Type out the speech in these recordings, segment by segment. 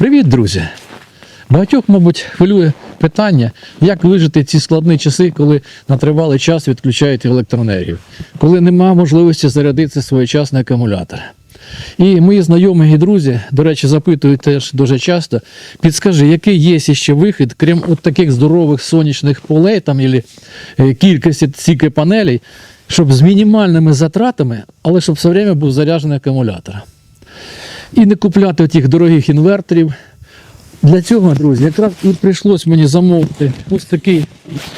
Привіт, друзі! Багатьох, мабуть, хвилює питання, як вижити ці складні часи, коли на тривалий час відключають електроенергію, коли нема можливості зарядити своєчасний акумулятор. І мої знайомі і друзі, до речі, запитують теж дуже часто, підскажи, який є ще вихід, крім от таких здорових сонячних полей там, або е, кількості стільки панелей, щоб з мінімальними затратами, але щоб все время був заряджений акумулятор. І не купляти тих дорогих інверторів. Для цього, друзі, якраз і прийшлось мені замовити ось такий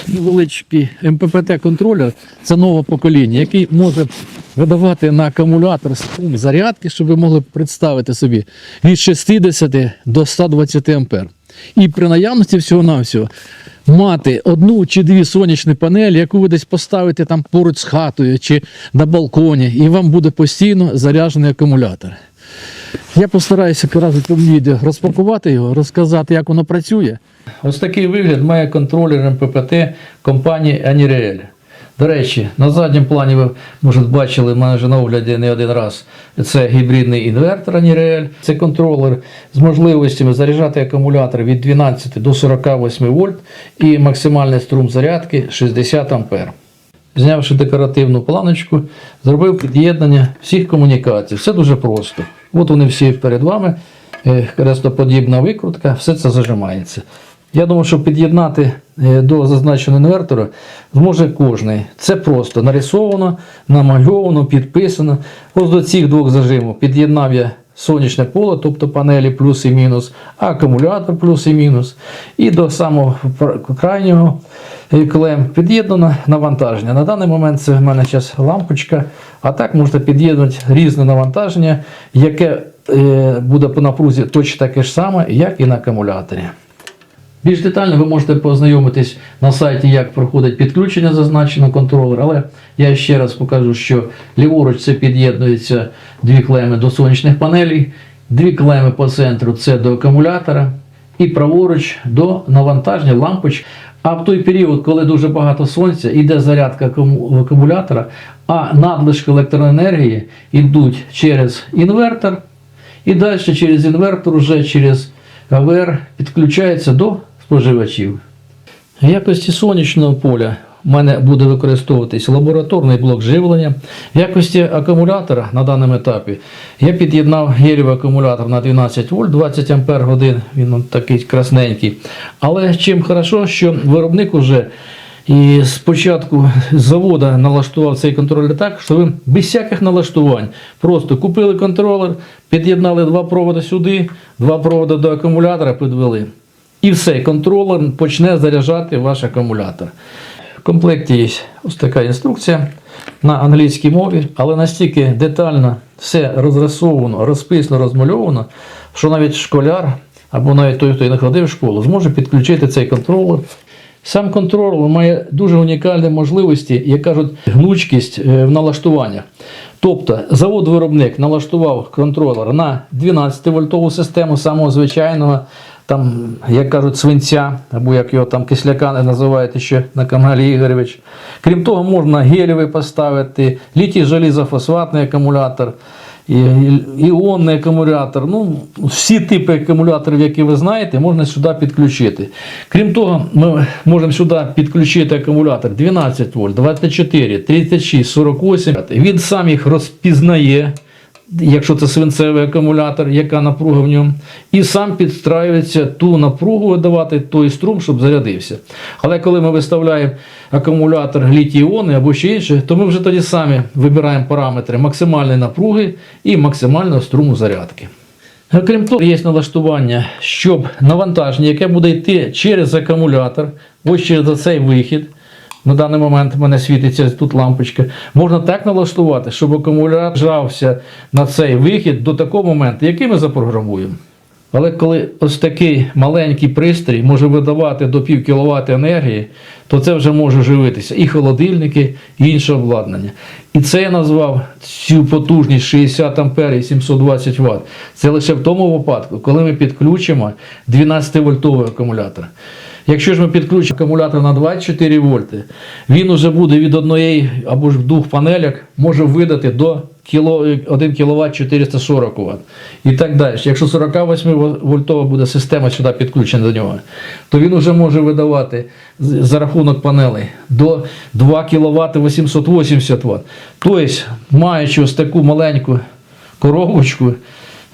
невеличкий МППТ-контролер. Це нове покоління, який може видавати на акумулятор струм зарядки, щоб ви могли представити собі від 60 до 120 ампер. І при наявності всього-навсього мати одну чи дві сонячні панелі, яку ви десь поставите там поруч з хатою чи на балконі, і вам буде постійно заряджений акумулятор. Я постараюся у відео розпакувати його, розказати, як воно працює. Ось такий вигляд має контролер МППТ компанії Anirel. До речі, на задньому плані ви, може, бачили, в мене вже на огляді не один раз. Це гібридний інвертор Anirel. Це контролер з можливостями заряджати акумулятор від 12 до 48 вольт і максимальний струм зарядки 60 ампер. Знявши декоративну планочку, зробив під'єднання всіх комунікацій. Все дуже просто. От вони всі перед вами. Е, Крестоподібна викрутка, все це зажимається. Я думаю, що під'єднати е, до зазначеного інвертора зможе кожний. Це просто нарисовано, намальовано, підписано. Ось до цих двох зажимів під'єднав я сонячне поле, тобто панелі плюс і мінус, акумулятор плюс і мінус. І до самого крайнього е, клем під'єднано навантаження. На даний момент це в мене зараз лампочка, а так можна під'єднати різне навантаження, яке е, буде по напрузі точно таке ж саме, як і на акумуляторі. Більш детально ви можете познайомитись на сайті, як проходить підключення зазначеного контролера, але я ще раз покажу, що ліворуч це під'єднується дві клеми до сонячних панелей, дві клеми по центру це до акумулятора, і праворуч до навантаження лампоч. А в той період, коли дуже багато сонця, йде зарядка акуму- акумулятора, а надлишки електроенергії йдуть через інвертор, і далі через інвертор, вже через АВР підключається до споживачів. В якості сонячного поля в мене буде використовуватись лабораторний блок живлення. В якості акумулятора на даному етапі я під'єднав гелівий акумулятор на 12 вольт, 20 ампер годин. Він такий красненький. Але чим хорошо, що виробник уже і спочатку з завода налаштував цей контролер так, що ви без всяких налаштувань просто купили контролер, під'єднали два проводи сюди, два проводи до акумулятора підвели. І все, контролер почне заряджати ваш акумулятор. В комплекті є ось така інструкція на англійській мові, але настільки детально все розрисовано, розписано, розмальовано, що навіть школяр або навіть той, хто не ходив в школу, зможе підключити цей контролер. Сам контролер має дуже унікальні можливості, як кажуть, гнучкість е, в налаштуваннях. Тобто завод-виробник налаштував контролер на 12-вольтову систему самого звичайного, там, як кажуть, свинця, або як його там кисляка називають ще на каналі Ігорович. Крім того, можна гелєвий поставити, літій желізофосфатний акумулятор, і- іонний акумулятор. Ну, всі типи акумуляторів, які ви знаєте, можна сюди підключити. Крім того, ми можемо сюди підключити акумулятор 12 вольт, 24, 36, 48. Він сам їх розпізнає. Якщо це свинцевий акумулятор, яка напруга в ньому, і сам підстраюється ту напругу видавати, той струм, щоб зарядився. Але коли ми виставляємо акумулятор літій-іони або ще інше, то ми вже тоді самі вибираємо параметри максимальної напруги і максимального струму зарядки. Крім того, є налаштування, щоб навантаження, яке буде йти через акумулятор, ось через цей вихід. На даний момент в мене світиться тут лампочка. Можна так налаштувати, щоб акумулятор жався на цей вихід до такого моменту, який ми запрограмуємо. Але коли ось такий маленький пристрій може видавати до пів кВт енергії, то це вже може живитися і холодильники, і інше обладнання. І це я назвав цю потужність 60 А і 720 Вт. Це лише в тому випадку, коли ми підключимо 12-вольтовий акумулятор. Якщо ж ми підключимо акумулятор на 24 вольти, він уже буде від одної або ж двох панелек, може видати до 1 кВт 440 Вт і так далі. Якщо 48 вольтова буде система сюди підключена до нього, то він вже може видавати за рахунок панелей до 2 кВт 880 Вт. Тобто, маючи ось таку маленьку коробочку,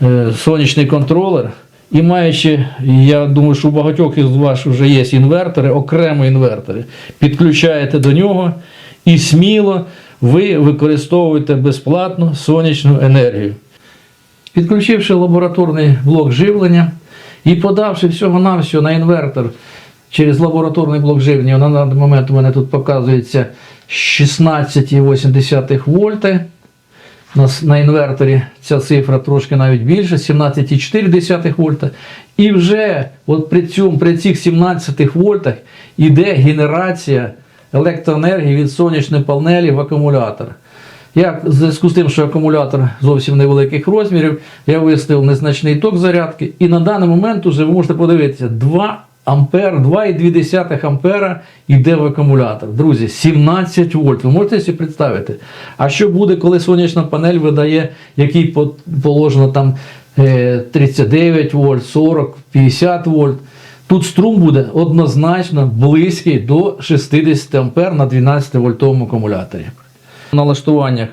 е, сонячний контролер. І маючи, я думаю, що у багатьох із вас вже є інвертори, окремо інвертори, підключаєте до нього і сміло ви використовуєте безплатно сонячну енергію. Підключивши лабораторний блок живлення і подавши всього-навсього на інвертор через лабораторний блок живлення, на даний момент у мене тут показується 16,8 вольти. На, с- на інверторі ця цифра трошки навіть більше, 17,4 вольта. І вже от при, цьому, при цих 17 вольтах іде генерація електроенергії від сонячної панелі в акумулятор. Я в зв'язку з тим, що акумулятор зовсім невеликих розмірів, я виставив незначний ток зарядки, і на даний момент уже ви можете подивитися 2 ампер, 2,2 ампера йде в акумулятор. Друзі, 17 вольт. Ви можете собі представити? А що буде, коли сонячна панель видає, який положено там е, 39 вольт, 40, 50 вольт? Тут струм буде однозначно близький до 60 ампер на 12 вольтовому акумуляторі. В налаштуваннях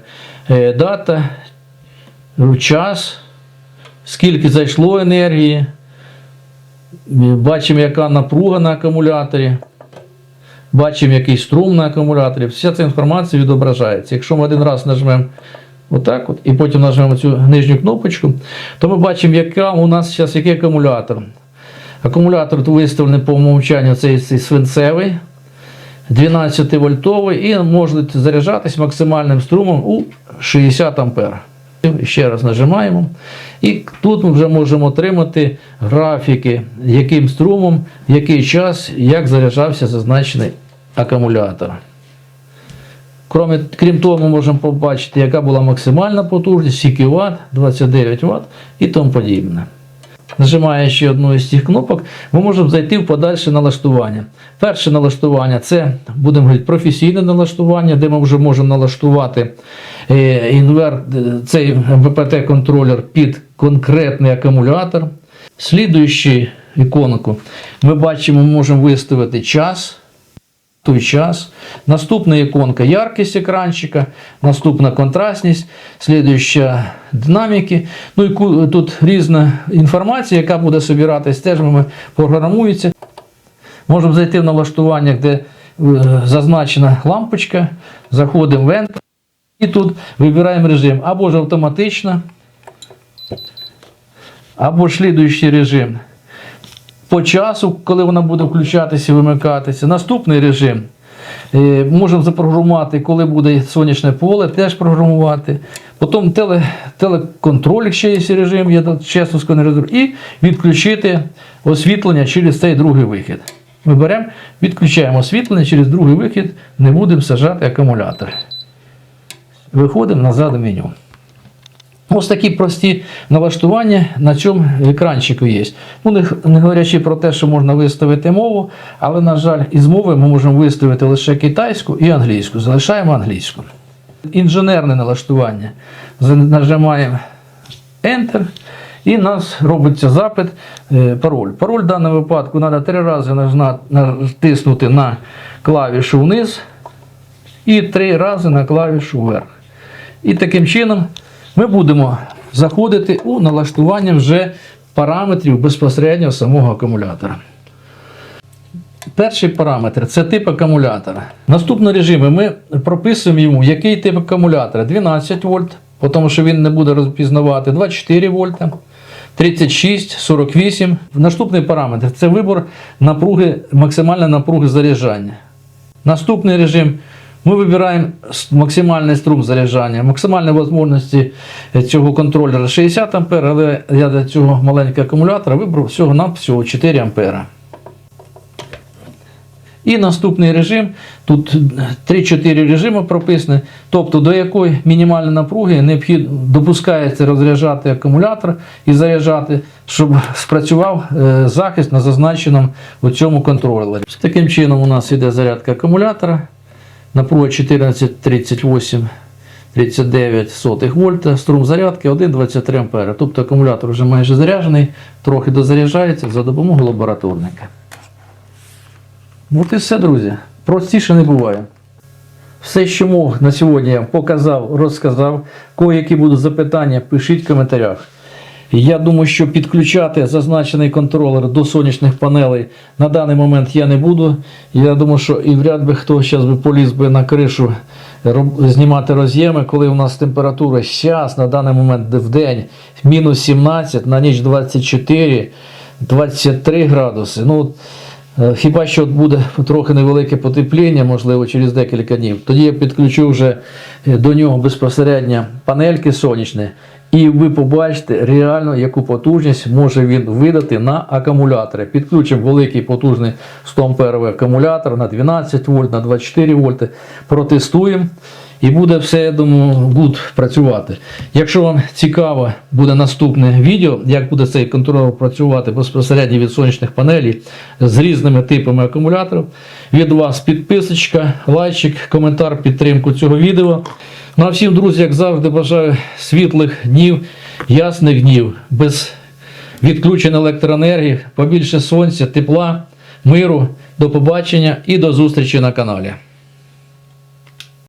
е, дата, час, скільки зайшло енергії. Бачимо, яка напруга на акумуляторі. Бачимо, який струм на акумуляторі. Вся ця інформація відображається. Якщо ми один раз нажмемо отак от, і потім нажмемо цю нижню кнопочку, то ми бачимо, яка у нас зараз який акумулятор. Акумулятор виставлений по умовчанню цей, цей свинцевий. 12 вольтовий і може заряджатись максимальним струмом у 60 ампер. Ще раз нажимаємо. І тут ми вже можемо отримати графіки, яким струмом, в який час, як заряджався зазначений акумулятор. Крім того, ми можемо побачити, яка була максимальна потужність, скільки Вт, 29 Вт і тому подібне. Нажимаючи одну із цих кнопок, ми можемо зайти в подальше налаштування. Перше налаштування це будемо говорити професійне налаштування, де ми вже можемо налаштувати е, е, цей МППТ-контролер під конкретний акумулятор. Слідуючи іконку, ми бачимо, можемо виставити час той час. Наступна іконка яркість екранчика, наступна контрастність, слідуюча динаміки. Ну і тут різна інформація, яка буде збиратись, теж програмується. Можемо зайти в налаштування, де е, зазначена лампочка, заходимо в Enter і тут вибираємо режим або ж автоматично, або ж слідуючий режим по часу, коли вона буде включатися і вимикатися. Наступний режим. Е, Можемо запрограмувати, коли буде сонячне поле, теж програмувати. Потім теле, телеконтроль, ще є режим, я чесно скажу, не розумію. І відключити освітлення через цей другий вихід. Ми беремо, відключаємо освітлення через другий вихід, не будемо сажати акумулятор. Виходимо назад в меню. Ось такі прості налаштування на цьому екранчику є. Ну, не, говорячи про те, що можна виставити мову, але, на жаль, із мови ми можемо виставити лише китайську і англійську. Залишаємо англійську. Інженерне налаштування. Нажимаємо Enter. І у нас робиться запит е, пароль. Пароль в даному випадку треба три рази натиснути на клавішу вниз і три рази на клавішу вверх. І таким чином ми будемо заходити у налаштування вже параметрів безпосередньо самого акумулятора. Перший параметр це тип акумулятора. Наступні режими ми прописуємо йому, який тип акумулятора 12 вольт, тому що він не буде розпізнавати 24 вольта, 36, 48. Наступний параметр це вибор напруги, максимальної напруги заряджання. Наступний режим. Ми вибираємо с- максимальний струм заряджання, максимальні можливості цього контролера 60 А, але я для цього маленького акумулятора вибрав всього на всього 4 ампера. І наступний режим, тут 3-4 режими прописані, тобто до якої мінімальної напруги необхідно допускається розряджати акумулятор і заряджати, щоб спрацював е, захист на зазначеному у цьому контролері. Таким чином у нас іде зарядка акумулятора. Напруга 1438 39 вольта, струм зарядки 1,23 ампера. Тобто акумулятор вже майже заряджений, трохи дозаряджається за допомогою лабораторника. От і все, друзі. Простіше не буває. Все, що мог на сьогодні я показав, розказав. Кої, які будуть запитання, пишіть в коментарях. Я думаю, що підключати зазначений контролер до сонячних панелей на даний момент я не буду. Я думаю, що і вряд би хто зараз би поліз би на кришу знімати роз'єми, коли у нас температура зараз на даний момент в день мінус 17, на ніч 24, 23 градуси. Ну, Хіба що буде трохи невелике потепління, можливо, через декілька днів. Тоді я підключу вже е, до нього безпосередньо панельки сонячні, і ви побачите реально, яку потужність може він видати на акумулятори. Підключимо великий потужний 100 амперовий акумулятор на 12 вольт, на 24 вольти. Протестуємо. І буде все, я думаю, гуд працювати. Якщо вам цікаво буде наступне відео, як буде цей контролер працювати безпосередньо від сонячних панелей з різними типами акумуляторів, від вас підписочка, лайчик, коментар, підтримку цього відео. Ну а всім, друзі, як завжди, бажаю світлих днів, ясних днів, без відключень електроенергії, побільше сонця, тепла, миру. До побачення і до зустрічі на каналі.